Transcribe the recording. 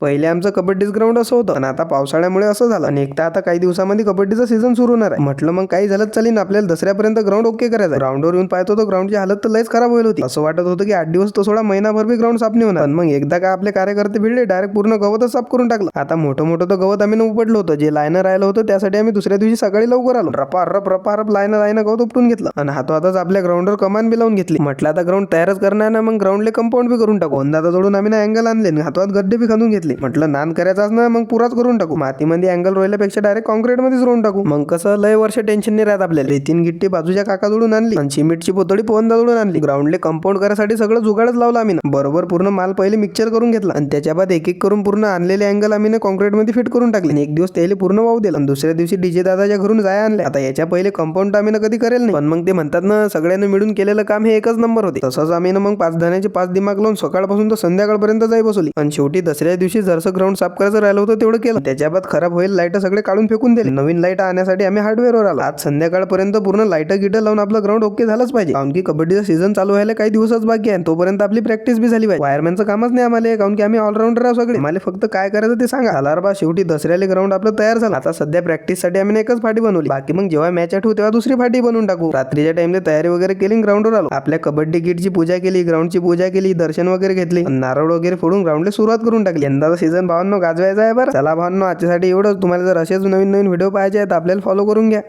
पहिले आमचं कबड्डीच ग्राउंड असं होतं. आणि आता पावसाळ्यामुळे असं झालं. आणि एकदा आता काही दिवसामध्ये कबड्डीचं सीझन सुरू होणार आहे. म्हटलं मग काही झालं चालेल आपल्याला दसऱ्यापर्यंत ग्राउंड ओके करायचं ग्राउंडवर येऊन पाहतो तर ग्राउंडची हालत तर लयच खराब होईल होती. असं वाटत होतं की आठ दिवस तो सोडा महिनाभर बी ग्राउंड साफ नाही होणार. मग एकदा का आपले कार्यकर्ते भिडले डायरेक्ट पूर्ण गवतच साफ करून टाकलं. आता मोठं मोठं तर गवत आम्ही उपटलं होतं. जे लाईनं राहिलं होतं त्यासाठी आम्ही दुसऱ्या दिवशी सकाळी लवकर आलो. रपा रप रपा रप लाईनं लाईनं गवत उपटून घेतलं. आणि हातोहातच आपल्या ग्राउंडवर कमान बी लावून घेतली. म्हटलं आता ग्राउंड तयारच करणार ना मग ग्राउंडले कंपाऊंड बी करून टाकू. अंदाजा जोडून आम्ही ना अँगल आणले. हातोहात हातवात गड्डे बी खांदून घेतले. म्हटलं नान करायचाच ना मग पुराच करून टाकू. मातीमध्ये अँगल रोयल्यापेक्षा डायरेक्ट कॉन्क्रीट मध्येच रोवून टाकू. मग कसं लय वर्ष टेन्शन नाही राहत आपल्याला. रेतीन गिट्टी बाजूच्या काका जोडून आणली आणि सिमेंटची पोतळी पोहंदा जोडून आणली ग्राउंडले कंपाऊंड करायसाठी सगळं जुगाडच लावलं आम्ही ना. बरोबर पूर्ण माल पहिले मिक्सर करून घेतला. आणि त्याच्या बाद एक एक करून पूर्ण आणलेले अँगल आम्ही ना कॉन्क्रीटमध्ये फिट करून टाकले. आणि एक दिवस त्याला पूर्ण वाहू दिला. आणि दुसऱ्या दिवशी डीजे दादाच्या घरून जाय आणले आता याच्या पहिले कंपाऊंड आम्ही ना कधी करेल नाही. पण मग ते म्हणतात ना सगळ्यांनी मिळून केलेलं काम हे एकच नंबर होते. तसंच आम्ही ना मग पाच धान्याचे पाच दिमाग लावून सकाळपासून तर संध्याकाळपर्यंत जाई बसवली. आणि शेवटी दसऱ्या दिवशी जरसं ग्राउंड साफ करायचं राहिलं होतं तेवढं केलं. त्याच्या बाद खराब होईल लाइट सगळे काढून फेकून दिले. नवीन लाइट आणण्यासाठी आम्ही हार्डवेअरवर आलो. आज संध्याकाळपर्यंत पूर्ण लाइट गिट लावून आपलं ग्राउंड ओके झालंच पाहिजे. कारण की कबड्डीचा सीझन चालू व्हायला काही दिवसच बाकी आहे. तोपर्यंत आपली प्रॅक्टिस बी झाली पाहिजे. वायरमॅनचं कामच नाही आम्हाला कारण की आम्ही ऑलराऊंडर आहोत सगळे. आम्हाला फक्त काय करायचं ते सांगा. हलारबा शेवटी दसऱ्याला ग्राउंड आपलं तयार झालं. आता सध्या प्रॅक्टिससाठी आम्ही एकच फाटी बनवली. बाकी मग जेव्हा मॅच आठवू तेव्हा दुसरी फाटी बनवून टाकू. रात्रीच्या टाइमला तयारी वगैरे केली ग्राउंडवर आलो. आपल्या कबड्डी किटची पूजा केली ग्राउंडची पूजा केली दर्शन वगैरे घेतले. नारळ वगैरे फोडून ग्राउंडला सुरुवात करून टाकली. यंदाचा सीझन भावांनो गाजवायचा आहे बरं. चला भावांनो आजच्यासाठी एवढंच. तुम्हाला जर असेच नवीन नवीन व्हिडिओ पाहिजे आहेत आपल्याला फॉलो करून घ्या.